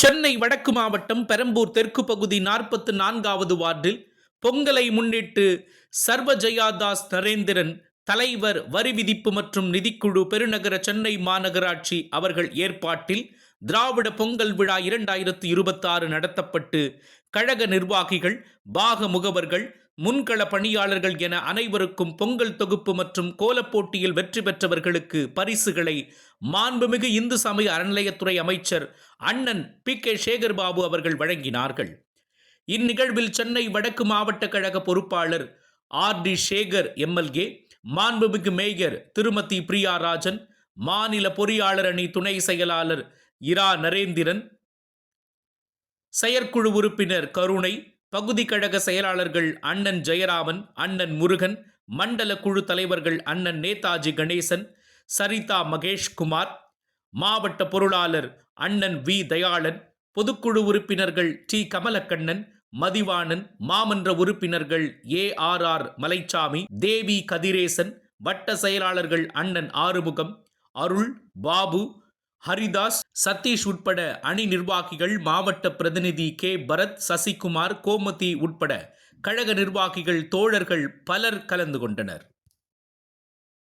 சென்னை வடக்கு மாவட்டம் பெரம்பூர் தெற்கு பகுதி நாற்பத்து நான்காவது வார்டில் பொங்கலை முன்னிட்டு சர்வஜயாதாஸ் நரேந்திரன் தலைவர் வரி விதிப்பு மற்றும் நிதிக்குழு பெருநகர சென்னை மாநகராட்சி அவர்கள் ஏற்பாட்டில் திராவிட பொங்கல் விழா இரண்டாயிரத்து இருபத்தாறு நடத்தப்பட்டு கழக நிர்வாகிகள் பாக முகவர்கள் முன்கள பணியாளர்கள் என அனைவருக்கும் பொங்கல் தொகுப்பு மற்றும் கோலப் போட்டியில் வெற்றி பெற்றவர்களுக்கு பரிசுகளை மாண்புமிகு இந்து சமய அறநிலையத்துறை அமைச்சர் அண்ணன் பி கே சேகர்பாபு அவர்கள் வழங்கினார்கள். இந்நிகழ்வில் சென்னை வடக்கு மாவட்ட கழக பொறுப்பாளர் ஆர் டி சேகர் எம்எல்ஏ மாண்புமிகு மேயர் திருமதி பிரியா ராஜன் மாநில பொறியாளர் அணி துணை செயலாளர் இரா நரேந்திரன் செயற்குழு உறுப்பினர் கருணை பகுதி கழக செயலாளர்கள் அண்ணன் ஜெயராமன் அண்ணன் முருகன் மண்டல குழு தலைவர்கள் அண்ணன் நேதாஜி கணேசன் சரிதா மகேஷ்குமார் மாவட்ட பொருளாளர் அண்ணன் வி. தயாளன் பொதுக்குழு உறுப்பினர்கள் டி. கமலக்கண்ணன் மதிவாணன் மாமன்ற உறுப்பினர்கள் A. R. R. Malaichami Devi Kathiresan வட்ட செயலாளர்கள் அண்ணன் ஆறுமுகம் அருள் பாபு ஹரிதாஸ் சதீஷ் உட்பட அணி நிர்வாகிகள் மாவட்ட பிரதிநிதி கே. பரத் சசிகுமார் கோமதி உட்பட கழக நிர்வாகிகள் தோழர்கள் பலர் கலந்து கொண்டனர்.